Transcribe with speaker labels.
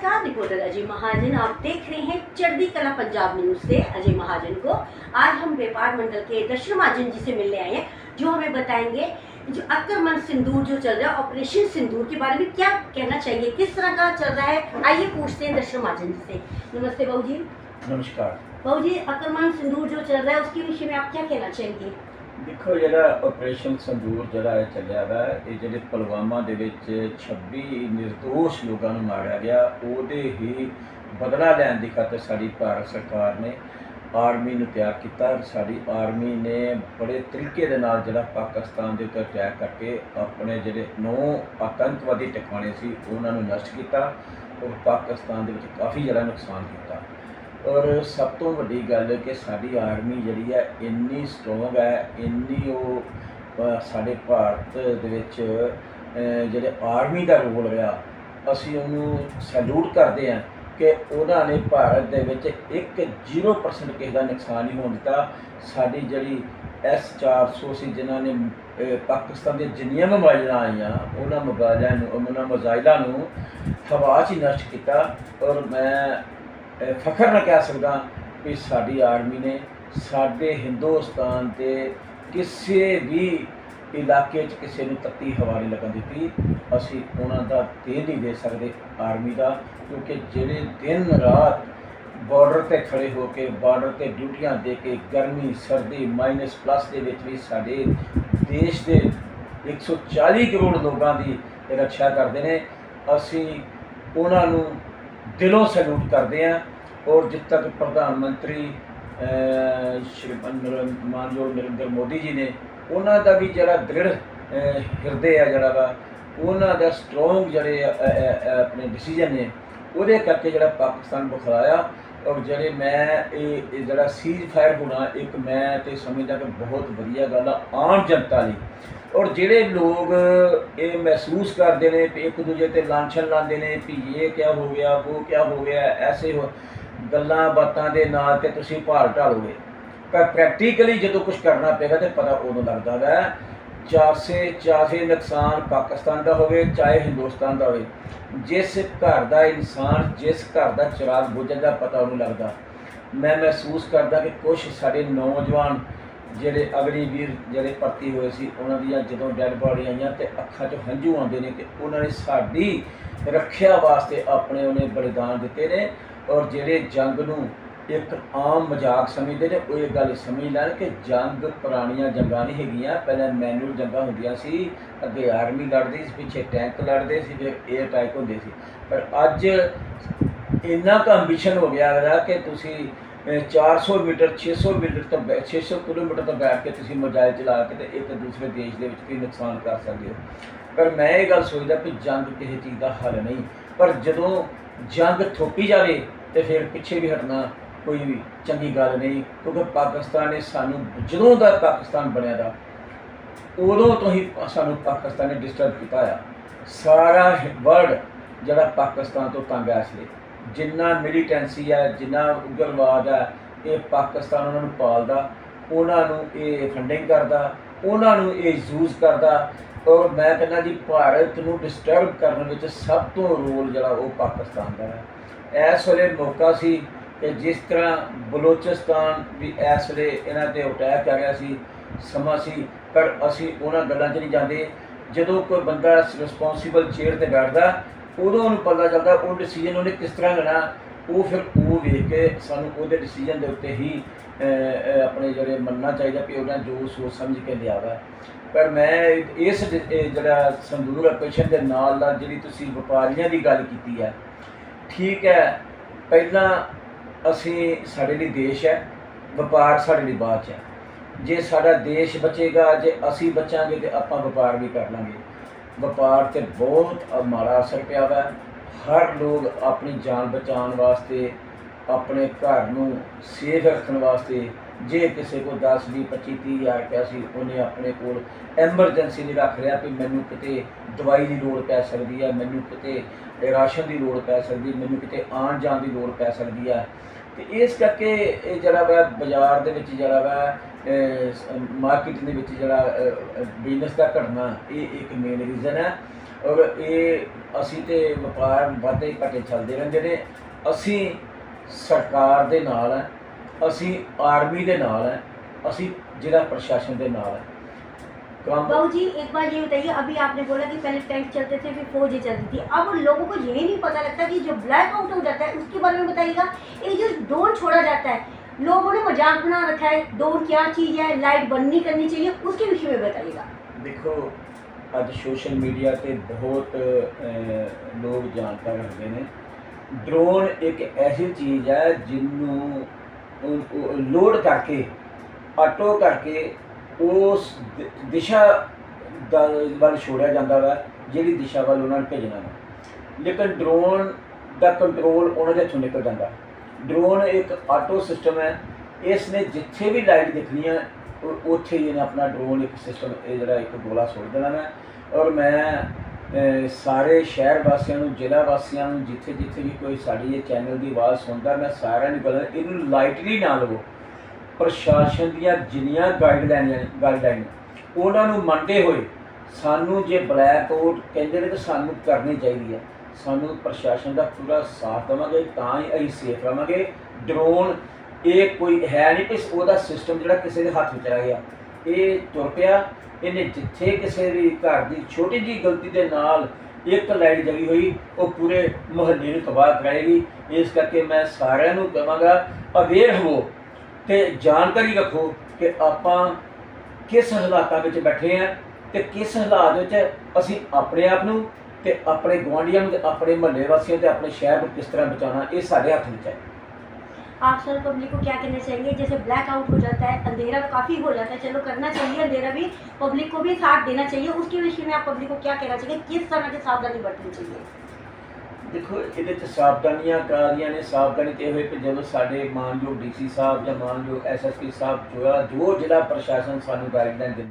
Speaker 1: नमस्कार रिपोर्टर अजय महाजन। आप देख रहे हैं चढ़दी कला पंजाब न्यूज़ से अजय महाजन को। आज हम व्यापार मंडल के दर्शन महाजन जी से मिलने आए हैं जो हमें बताएँगे जो अक्रमण सिंदूर जो चल रहा है ऑपरेशन सिंदूर के बारे में क्या कहना चाहिए किस तरह का चल रहा है आइए पूछते हैं दर्शन महाजन जी से। नमस्ते बहू जी।
Speaker 2: नमस्कार।
Speaker 1: बहू जी अक्रमण सिंदूर जो चल रहा है उसके विषय में आप क्या कहना चाहेंगे?
Speaker 2: ਦੇਖੋ ਜਿਹੜਾ ਆਪਰੇਸ਼ਨ ਸੰਦੂਰ ਜਿਹੜਾ ਇਹ ਚੱਲਿਆ ਵਾ, ਇਹ ਜਿਹੜੇ ਪੁਲਵਾਮਾ ਦੇ ਵਿੱਚ 26 ਨਿਰਦੋਸ਼ ਲੋਕਾਂ ਨੂੰ ਮਾਰਿਆ ਗਿਆ, ਉਹਦੇ ਹੀ ਬਦਲਾ ਲੈਣ ਦੀ ਖਾਤਰ ਸਾਡੀ ਭਾਰਤ ਸਰਕਾਰ ਨੇ ਆਰਮੀ ਨੂੰ ਤਿਆਰ ਕੀਤਾ। ਸਾਡੀ ਆਰਮੀ ਨੇ ਬੜੇ ਤਰੀਕੇ ਦੇ ਨਾਲ ਜਿਹੜਾ ਪਾਕਿਸਤਾਨ ਦੇ ਉੱਤੇ ਅਟੈਕ ਕਰਕੇ ਆਪਣੇ ਜਿਹੜੇ ਨੌ ਆਤੰਕਵਾਦੀ ਟਿਕਾਣੇ ਸੀ, ਉਹਨਾਂ ਨੂੰ ਨਸ਼ਟ ਕੀਤਾ ਔਰ ਪਾਕਿਸਤਾਨ ਦੇ ਵਿੱਚ ਕਾਫੀ ਜ਼ਿਆਦਾ ਨੁਕਸਾਨ ਕੀਤਾ। ਔਰ ਸਭ ਤੋਂ ਵੱਡੀ ਗੱਲ ਕਿ ਸਾਡੀ ਆਰਮੀ ਜਿਹੜੀ ਹੈ ਇੰਨੀ ਸਟਰੋਂਗ ਹੈ, ਇੰਨੀ ਉਹ ਸਾਡੇ ਭਾਰਤ ਦੇ ਵਿੱਚ ਜਿਹੜੇ ਆਰਮੀ ਦਾ ਰੋਲ ਰਿਹਾ, ਅਸੀਂ ਉਹਨੂੰ ਸੈਲੂਟ ਕਰਦੇ ਹਾਂ ਕਿ ਉਹਨਾਂ ਨੇ ਭਾਰਤ ਦੇ ਵਿੱਚ ਇੱਕ 0% ਕਿਸੇ ਦਾ ਨੁਕਸਾਨ ਨਹੀਂ ਹੋਣ ਦਿੱਤਾ। ਸਾਡੀ ਜਿਹੜੀ ਐਸ 400 ਸੀ ਜਿਨ੍ਹਾਂ ਨੇ ਪਾਕਿਸਤਾਨ ਦੇ ਜਿੰਨੀਆਂ ਵੀ ਆਈਆਂ, ਉਹਨਾਂ ਮਜ਼ਾਇਲਾਂ ਨੂੰ, ਉਹਨਾਂ ਮਜ਼ਾਇਲਾਂ ਨੂੰ ਹਵਾ 'ਚ ਹੀ ਨਸ਼ਟ ਕੀਤਾ। ਔਰ ਮੈਂ ਫਖਰ ਨਾਲ ਕਹਿ ਸਕਦਾ ਕਿ ਸਾਡੀ ਆਰਮੀ ਨੇ ਸਾਡੇ ਹਿੰਦੁਸਤਾਨ ਦੇ ਕਿਸੇ ਵੀ ਇਲਾਕੇ 'ਚ ਕਿਸੇ ਨੂੰ ਤੱਤੀ ਹਵਾ ਨਹੀਂ ਲੱਗਣ ਦਿੱਤੀ। ਅਸੀਂ ਉਹਨਾਂ ਦਾ ਦੇ ਨਹੀਂ ਦੇ ਸਕਦੇ ਆਰਮੀ ਦਾ, ਕਿਉਂਕਿ ਜਿਹੜੇ ਦਿਨ ਰਾਤ ਬਾਰਡਰ ਤੇ ਖੜੇ ਹੋ ਕੇ ਬਾਰਡਰ ਤੇ ਡਿਊਟੀਆਂ ਦੇ ਕੇ ਗਰਮੀ, ਸਰਦੀ ਮਾਈਨਸ ਪਲੱਸ ਦੇ ਵਿੱਚ ਵੀ ਸਾਡੇ ਦੇਸ਼ ਦੇ 140 ਕਰੋੜ ਲੋਕਾਂ ਦੀ ਰੱਖਿਆ ਕਰਦੇ ਨੇ, ਅਸੀਂ ਉਹਨਾਂ ਨੂੰ ਦਿਲੋਂ ਸੈਲੂਟ ਕਰਦੇ ਹਾਂ ਔਰ ਜਿੱਦ ਤੱਕ ਪ੍ਰਧਾਨ ਮੰਤਰੀ ਸ਼੍ਰੀ ਨਰ- ਮਾਨਯੋਗ ਨਰਿੰਦਰ ਮੋਦੀ ਜੀ ਨੇ, ਉਹਨਾਂ ਦਾ ਵੀ ਜਿਹੜਾ ਦ੍ਰਿੜ ਹਿਰਦੇ ਆ ਜਿਹੜਾ ਵਾ, ਉਹਨਾਂ ਦਾ ਸਟਰੋਂਗ ਜਿਹੜੇ ਆਪਣੇ ਡਿਸੀਜਨ ਨੇ, ਉਹਦੇ ਕਰਕੇ ਜਿਹੜਾ ਪਾਕਿਸਤਾਨ ਬੁਖਰਾਇਆ। ਔਰ ਜਿਹੜੇ ਮੈਂ ਇਹ ਇਹ ਜਿਹੜਾ ਸੀਜ਼ ਫਾਇਰ ਹੋਣਾ, ਇੱਕ ਮੈਂ ਤੇ ਸਮਝਦਾ ਕਿ ਬਹੁਤ ਵਧੀਆ ਗੱਲ ਆ, ਆਮ ਜਨਤਾ ਲਈ। ਔਰ ਜਿਹੜੇ ਲੋਕ ਇਹ ਮਹਿਸੂਸ ਕਰਦੇ ਨੇ ਕਿ ਇੱਕ ਦੂਜੇ ਤੇ ਲਾਂਛਨ ਲਾਉਂਦੇ ਨੇ ਕਿ ਇਹ ਕਿਆ ਹੋ ਗਿਆ, ਉਹ ਕਿਆ ਹੋ ਗਿਆ, ਐਸੇ ਹੋ, ਗੱਲਾਂ ਬਾਤਾਂ ਦੇ ਨਾਲ ਤੇ ਤੁਸੀਂ ਭਾਰ ਢਾਲੋਗੇ। ਪਰ ਪ੍ਰੈਕਟੀਕਲੀ ਜਦੋਂ ਕੁਝ ਕਰਨਾ ਪਏਗਾ ਤੇ ਪਤਾ ਉਦੋਂ ਲੱਗਦਾ ਹੈ ਚਾਸੇ ਚਾਹੇ ਨੁਕਸਾਨ ਪਾਕਿਸਤਾਨ ਦਾ ਹੋਵੇ, ਚਾਹੇ ਹਿੰਦੁਸਤਾਨ ਦਾ ਹੋਵੇ, ਜਿਸ ਘਰ ਦਾ ਇਨਸਾਨ, ਜਿਸ ਘਰ ਦਾ ਚਿਰਾਗ ਦਾ ਪਤਾ ਉਹਨੂੰ ਲੱਗਦਾ। ਮੈਂ ਮਹਿਸੂਸ ਕਰਦਾ ਕਿ ਕੁਝ ਸਾਡੇ ਨੌਜਵਾਨ ਜਿਹੜੇ ਅਗਲੀ ਵੀਰ ਜਿਹੜੇ ਭਰਤੀ ਹੋਏ ਸੀ, ਉਹਨਾਂ ਦੀਆਂ ਜਦੋਂ ਡੈੱਡ ਬਾਡੀ ਆਈਆਂ ਤੇ ਅੱਖਾਂ 'ਚੋਂ ਹੰਝੂ ਆਉਂਦੇ ਨੇ ਕਿ ਉਹਨਾਂ ਨੇ ਸਾਡੀ ਰੱਖਿਆ ਵਾਸਤੇ ਆਪਣੇ ਉਹਨੇ ਬਲੀਦਾਨ ਦਿੱਤੇ ਨੇ ਔਰ ਜਿਹੜੇ ਜੰਗ ਨੂੰ ਇੱਕ ਆਮ ਮਜ਼ਾਕ ਸਮਝਦੇ ਨੇ ਉਹ ਇਹ ਗੱਲ ਸਮਝ ਲੈਣ ਕਿ ਜੰਗ ਪੁਰਾਣੀਆਂ ਜੰਗਾਂ ਨਹੀਂ ਹੈਗੀਆਂ। ਪਹਿਲਾਂ ਮੈਨੂਅਲ ਜੰਗਾਂ ਹੁੰਦੀਆਂ ਸੀ ਅੱਗੇ ਆਰਮੀ ਲੜਦੀ ਸੀ ਪਿੱਛੇ ਟੈਂਕ ਲੜਦੇ ਸੀ ਫਿਰ 에ਅਰ ਅਟੈਕ ਹੁੰਦੇ ਸੀ। ਪਰ ਅੱਜ ਇੰਨਾ ਕੁ ਐਂਬੀਸ਼ਨ ਹੋ ਗਿਆ ਹੈਗਾ ਕਿ ਤੁਸੀਂ ਅਹ, 400 ਮੀਟਰ 600 ਮੀਟਰ ਤੋਂ ਬੈ- 600 ਕਿਲੋਮੀਟਰ ਤੋਂ ਬੈਠ ਕੇ ਤੁਸੀਂ ਮੋਬਾਈਲ ਚਲਾ ਕੇ ਤੇ ਇੱਕ ਦੂਸਰੇ ਦੇਸ਼ ਦੇ ਵਿੱਚ ਵੀ ਨੁਕਸਾਨ ਕਰ ਸਕਦੇ ਹੋ। ਪਰ ਮੈਂ ਇਹ ਗੱਲ ਸੋਚਦਾ ਕਿ ਜੰਗ ਕਿਸੇ ਚੀਜ਼ ਦਾ ਹੱਲ ਨਹੀਂ। ਪਰ ਜਦੋਂ ਜੰਗ ਥੋਪੀ ਜਾਵੇ ਤੇ ਫਿਰ ਪਿੱਛੇ ਵੀ ਹਟਣਾ ਕੋਈ ਵੀ ਚੰਗੀ ਗੱਲ ਨਹੀਂ, ਕਿਉਂਕਿ ਪਾਕਿਸਤਾਨ ਨੇ ਸਾਨੂੰ, ਜਦੋਂ ਦਾ ਪਾਕਿਸਤਾਨ ਬਣਿਆ ਦਾ, ਉਦੋਂ ਤੋਂ ਹੀ ਸਾਨੂੰ ਪਾਕਿਸਤਾਨ ਨੇ ਡਿਸਟਰਬ ਕੀਤਾ ਆ। ਸਾਰਾ ਵਰਲਡ ਜਿਹੜਾ ਪਾਕਿਸਤਾਨ ਤੋਂ ਤੰਗ ਹੈ ਇਸ ਲਈ। ਜਿੰਨਾ ਮਿਲੀਟੈਂਸੀ ਹੈ ਜਿੰਨਾ ਉਗਰਵਾਦ ਹੈ ਇਹ ਪਾਕਿਸਤਾਨ ਉਹਨਾਂ ਨੂੰ ਪਾਲਦਾ, ਉਹਨਾਂ ਨੂੰ ਇਹ ਫੰਡਿੰਗ ਕਰਦਾ, ਉਹਨਾਂ ਨੂੰ ਇਹ ਯੂਜ਼ ਕਰਦਾ, ਔਰ ਮੈਂ ਕਹਿੰਦਾ ਜੀ, ਭਾਰਤ ਨੂੰ ਡਿਸਟਰਬ ਕਰਨ ਵਿੱਚ ਸਭ ਤੋਂ ਰੋਲ ਜਿਹੜਾ ਉਹ ਪਾਕਿਸਤਾਨ ਦਾ ਹੈ। ਇਸ ਵੇਲੇ ਮੌਕਾ ਸੀ ਕਿ ਜਿਸ ਤਰ੍ਹਾਂ ਬਲੋਚਿਸਤਾਨ ਵੀ ਇਸ ਵੇਲੇ ਇਹਨਾਂ ਤੇ ਅਟੈਕ ਆ ਗਿਆ ਸੀ, ਸਮਾਂ ਸੀ, ਪਰ ਅਸੀਂ ਉਹਨਾਂ ਗੱਲਾਂ 'ਚ ਨਹੀਂ ਜਾਂਦੇ। ਜਦੋਂ ਕੋਈ ਬੰਦਾ ਰਿਸਪੌਂਸੀਬਲ ਚੇਅਰ ਤੇ ਬੈਠਦਾ, ਉਦੋਂ ਉਹਨੂੰ ਪਤਾ ਚੱਲਦਾ ਉਹ ਡਿਸੀਜਨ ਉਹਨੇ ਕਿਸ ਤਰ੍ਹਾਂ ਲੈਣਾ। ਉਹ ਫਿਰ ਉਹ ਵੇਖ ਕੇ ਸਾਨੂੰ ਉਹਦੇ ਡਿਸੀਜਨ ਦੇ ਉੱਤੇ ਹੀ ਆਪਣੇ ਜਿਹੜੇ ਮੰਨਣਾ ਚਾਹੀਦਾ ਕਿ ਉਹਨਾਂ ਜੋ ਸੋਚ ਸਮਝ ਕੇ ਲਿਆਵਾ। ਪਰ ਮੈਂ ਇਸ ਜ- ਜਿਹੜਾ ਸੰਦੂਰ ਆਪਰੇਸ਼ਨ ਦੇ ਨਾਲ ਨਾਲ ਜਿਹੜੀ ਤੁਸੀਂ ਵਪਾਰੀਆਂ ਦੀ ਗੱਲ ਕੀਤੀ ਹੈ, ਠੀਕ ਹੈ, ਪਹਿਲਾਂ ਅਸੀਂ ਸਾਡੇ ਲਈ ਦੇਸ਼ ਹੈ, ਵਪਾਰ ਸਾਡੇ ਲਈ ਬਾਅਦ 'ਚ ਹੈ। ਜੇ ਸਾਡਾ ਦੇਸ਼ ਬਚੇਗਾ, ਜੇ ਅਸੀਂ ਬਚਾਂਗੇ, ਤੇ ਆਪਾਂ ਵਪਾਰ ਵੀ ਕਰ ਲਾਂਗੇ। ਵਪਾਰ ਤੇ ਬਹੁਤ ਮਾੜਾ ਅਸਰ ਪਿਆ ਵਾ। ਹਰ ਲੋਕ ਆਪਣੀ ਜਾਨ ਬਚਾਉਣ ਵਾਸਤੇ, ਆਪਣੇ ਘਰ ਨੂੰ ਸੇਫ ਰੱਖਣ ਵਾਸਤੇ, ਜੇ ਕਿਸੇ ਕੋਲ 10 20 25 30 ਹਜ਼ਾਰ ਰੁਪਇਆ ਸੀ, ਉਹਨੇ ਆਪਣੇ ਕੋਲ ਐਮਰਜੈਂਸੀ ਲਈ ਰੱਖ ਲਿਆ ਕਿ ਮੈਨੂੰ ਕਿਤੇ ਦਵਾਈ ਦੀ ਲੋੜ ਪੈ ਸਕਦੀ ਹੈ, ਮੈਨੂੰ ਕਿਤੇ ਰਾਸ਼ਨ ਦੀ ਲੋੜ ਪੈ ਸਕਦੀ ਮੈਨੂੰ ਕਿਤੇ ਆਉਣ ਜਾਣ ਦੀ ਲੋੜ ਪੈ ਸਕਦੀ ਹੈ। ਤੇ ਇਸ ਕਰਕੇ ਇਹ ਜਿਹੜਾ ਵਾ ਬਾਜ਼ਾਰ ਦੇ ਵਿੱਚ ਜਿਹੜਾ ਵਾ ਮਾਰਕੀਟ ਦੇ ਵਿੱਚ ਜਿਹੜਾ ਬਿਜ਼ਨਸ ਦਾ ਘਟਨਾ ਇਹ ਇੱਕ ਮੇਨ ਰੀਜ਼ਨ ਹੈ। ਔਰ ਇਹ ਅਸੀਂ ਤੇ ਵਪਾਰ ਵਾਧੇ ਘਟੇ ਚੱਲਦੇ ਰਹਿੰਦੇ ਨੇ। ਅਸੀਂ ਸਰਕਾਰ ਦੇ ਨਾਲ ਹੈ, ਅਸੀਂ ਆਰਮੀ ਦੇ ਨਾਲ ਹੈ, ਅਸੀਂ ਜ਼ਿਲ੍ਹਾ ਪ੍ਰਸ਼ਾਸਨ ਦੇ ਨਾਲ ਹੈ। ਕੰਮ
Speaker 1: बाबू जी एक बार ये बताइए अभी आपने बोला कि पहले टैंक चलते थे फिर फौजी चलती थी अब लोगों को यही नहीं पता लगता कि जो ब्लैक आउट हो जाता है उसके बारे में बताइएगा ये जो ड्रोन छोड़ा जाता है लोगों ने मजाक बना रखा है ड्रोन क्या चीज़ है लाइट बंद नहीं करनी चाहिए उसके विषय में बताइएगा
Speaker 2: ਦੇਖੋ ਅੱਜ ਸੋਸ਼ਲ ਮੀਡੀਆ ਤੇ ਬਹੁਤ ਅਹ, ਲੋਕ ਜਾਣਕਾਰ ਹੈਗੇ ਨੇ ਡਰੋਨ ਇੱਕ ਐਸੀ ਚੀਜ਼ ਹੈ ਜਿਹਨੂੰ ਲੋਡ ਕਰਕੇ ਆਟੋ ਕਰਕੇ ਉਸ ਦਿਸ਼ਾ ਦਾ ਵੱਲ ਛੋੜਿਆ ਜਾਂਦਾ ਵਾ, ਜਿਹੜੀ ਦਿਸ਼ਾ ਵੱਲ ਉਹਨਾਂ ਨੂੰ ਭੇਜਣਾ ਵਾ। ਲੇਕਿਨ ਡਰੋਨ ਦਾ ਕੰਟਰੋਲ ਉਹਨਾਂ ਦੇ ਹੱਥੋਂ ਨਿਕਲ ਜਾਂਦਾ। ਡਰੋਨ ਇੱਕ ਆਟੋ ਸਿਸਟਮ ਹੈ। ਇਸ ਨੇ ਜਿੱਥੇ ਵੀ ਲਾਈਟ ਦਿਖਣੀ ਹੈ ਉੱਥੇ ਹੀ ਇਹਨੇ ਆਪਣਾ ਡਰੋਨ ਇੱਕ ਸਿਸਟਮ ਇਹ ਜਿਹੜਾ ਇੱਕ ਗੋਲਾ ਸੁੱਟ ਦੇਣਾ ਹੈ ਔਰ ਮੈਂ ਸਾਰੇ ਸ਼ਹਿਰ ਵਾਸੀਆਂ ਨੂੰ, ਜ਼ਿਲ੍ਹਾ ਵਾਸੀਆਂ ਨੂੰ ਜਿੱਥੇ ਜਿੱਥੇ ਵੀ ਕੋਈ ਸਾਡੀ ਇਹ ਚੈਨਲ ਦੀ ਆਵਾਜ਼ ਸੁਣਦਾ, ਮੈਂ ਸਾਰਿਆਂ ਨੂੰ ਗੱਲ ਇਹਨੂੰ ਲਾਈਟਲੀ ਨਾ ਲਵੋ। ਪ੍ਰਸ਼ਾਸਨ ਦੀਆਂ ਜਿੰਨੀਆਂ ਗਾਈਡਲਾਈਨਾਂ ਗਾਈਡਲਾਈਨ ਉਹਨਾਂ ਨੂੰ ਮੰਨਦੇ ਹੋਏ ਸਾਨੂੰ ਜੇ ਬਲੈਕ ਆਊਟ ਕਹਿੰਦੇ ਨੇ ਤਾਂ ਸਾਨੂੰ ਕਰਨੀ ਚਾਹੀਦੀ ਹੈ। ਸਾਨੂੰ ਪ੍ਰਸ਼ਾਸਨ ਦਾ ਪੂਰਾ ਸਾਥ ਦੇਵਾਂਗੇ, ਤਾਂ ਹੀ ਅਸੀਂ ਸੇਫ ਰਵਾਂਗੇ ਡਰੋਨ ਇਹ ਕੋਈ ਹੈ ਨਹੀਂ ਕਿ ਉਹਦਾ ਸਿਸਟਮ ਜਿਹੜਾ ਕਿਸੇ ਦੇ ਹੱਥ ਵਿੱਚ ਰਹਿ ਗਿਆ। ਇਹ ਤੁਰ ਪਿਆ। ਇਹਨੇ ਜਿੱਥੇ ਕਿਸੇ ਵੀ ਘਰ ਦੀ ਛੋਟੀ ਜੀ ਗਲਤੀ ਦੇ ਨਾਲ ਇੱਕ ਲਾਈਟ ਜਗੀ ਹੋਈ, ਉਹ ਪੂਰੇ ਮੁਹੱਲੇ ਨੂੰ ਤਬਾਹ ਕਰਾਏਗੀ। ਇਸ ਕਰਕੇ ਮੈਂ ਸਾਰਿਆਂ ਨੂੰ ਕਹਾਂਗਾ ਅਵੇਅਰ ਹੋਵੋ। ਤੇ ਜਾਣਕਾਰੀ ਰੱਖੋ ਕਿ ਆਪਾਂ ਕਿਸ ਹਾਲਾਤਾਂ ਵਿੱਚ ਬੈਠੇ ਆ ਤੇ ਕਿਸ ਹਾਲਾਤ ਵਿੱਚ ਅਸੀਂ ਆਪਣੇ ਆਪ ਨੂੰ ਤੇ ਆਪਣੇ ਗੁਆਂਢੀਆਂ ਨੂੰ ਤੇ ਆਪਣੇ ਮਹੱਲੇ ਵਾਸੀਆਂ ਤੇ ਆਪਣੇ ਸ਼ਹਿਰ ਨੂੰ ਕਿਸ ਤਰ੍ਹਾਂ ਬਚਾਉਣਾ ਇਹ ਸਾਡੇ ਹੱਥ ਵਿੱਚ ਹੈ
Speaker 1: आप सर पब्लिक को क्या कहना चाहेंगे जैसे ब्लैक आउट हो जाता है अंधेरा काफ़ी हो जाता है चलो करना चाहिए अंधेरा भी पब्लिक को भी साथ देना चाहिए उसके विषय में आप पब्लिक को क्या कहना चाहिए किस तरह की सावधानी बरतनी चाहिए
Speaker 2: ਦੇਖੋ, ਇਹਦੇ ਚ ਸਾਵਧਾਨੀਆਂ ਕਾਦੀਆਂ ਨੇ? ਸਾਵਧਾਨੀ ਤੇ ਇਹ ਹੋਏ ਕਿ ਜਦੋਂ ਸਾਡੇ ਮਾਨਯੋਗ ਡੀਸੀ ਸਾਹਿਬ ਜਾਂ ਮਾਨਯੋਗ ਐਸਐਸਪੀ ਸਾਹਿਬ ਜੋ ਆ, ਜੋ ਜ਼ਿਲ੍ਹਾ ਪ੍ਰਸ਼ਾਸਨ ਸਾਨੂੰ ਗਾਈਡਲਾਈਨ ਦਿੰਦੇ